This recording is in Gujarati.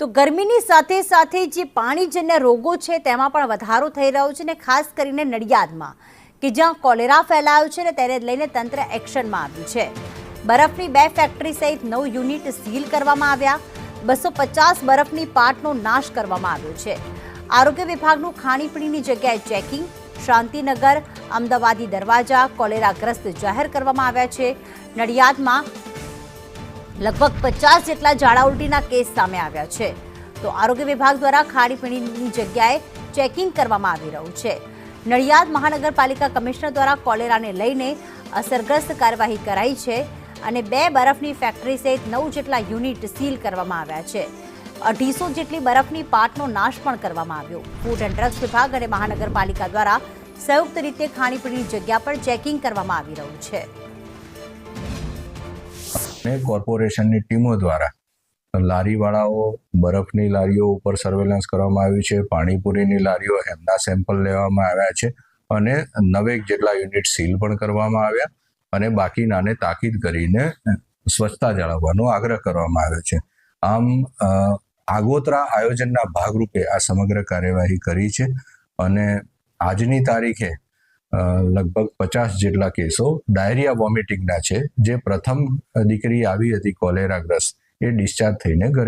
તો ગરમીની સાથે સાથે જે પાણીજન્ય રોગો છે તેમાં પણ વધારો થઈ રહ્યો છે ને ખાસ કરીને નડિયાદમાં, કે જ્યાં કોલેરા ફેલાયો છે ને તેને લઈને તંત્ર એક્શનમાં આવ્યું છે. બરફની બે ફેક્ટરી સહિત નવ યુનિટ સીલ કરવામાં આવ્યા. બસો પચાસ બરફની પાટનો નાશ કરવામાં આવ્યો છે. આરોગ્ય વિભાગનું ખાણીપીણીની જગ્યાએ ચેકિંગ, શાંતિનગર, અમદાવાદી દરવાજા કોલેરાગ્રસ્ત જાહેર કરવામાં આવ્યા છે. નડિયાદમાં લગભગ પચાસ જેટલા ઝાડા ઉલટીના કેસ સામે આવ્યા છે. તો આરોગ્ય વિભાગ દ્વારા ખાણીપીણીની જગ્યાએ ચેકિંગ કરવામાં આવી રહ્યું છે. નડિયાદ મહાનગરપાલિકા કમિશનર દ્વારા કોલેરાને લઈને અસરગ્રસ્ત કાર્યવાહી કરાઈ છે અને બે બરફની ફેક્ટરી સહિત નવ જેટલા યુનિટ સીલ કરવામાં આવ્યા છે. અઢીસો જેટલી બરફની પાટનો નાશ પણ કરવામાં આવ્યો. ફૂડ એન્ડ ડ્રગ્સ વિભાગ અને મહાનગરપાલિકા દ્વારા સંયુક્ત રીતે ખાણીપીણીની જગ્યા પર ચેકિંગ કરવામાં આવી રહ્યું છે. અને કોર્પોરેશનની ટીમો દ્વારા. લારીવાળાઓ, બરફની લારીઓ ઉપર સર્વેલન્સ કરવામાં આવ્યું છે, પાણીપુરીની લારીઓ એમના સેમ્પલ લેવામાં આવ્યા છે અને નવેક જેટલા યુનિટ સીલ પણ કરવામાં આવ્યા અને બાકીનાને તાકીદ કરીને સ્વચ્છતા જાળવવાનો આગ્રહ કરવામાં આવ્યો છે. આમ આગોતરા આયોજનના ભાગરૂપે આ સમગ્ર કાર્યવાહી કરી છે અને આજની તારીખે લગભગ પચાસ જેટલા કેસો ડાયરિયા વોમિટિંગના છે. જે પ્રથમ દીકરી આવી હતી કોલેરાગ્રસ્ત, એ ડિસ્ચાર્જ થઈને ઘરે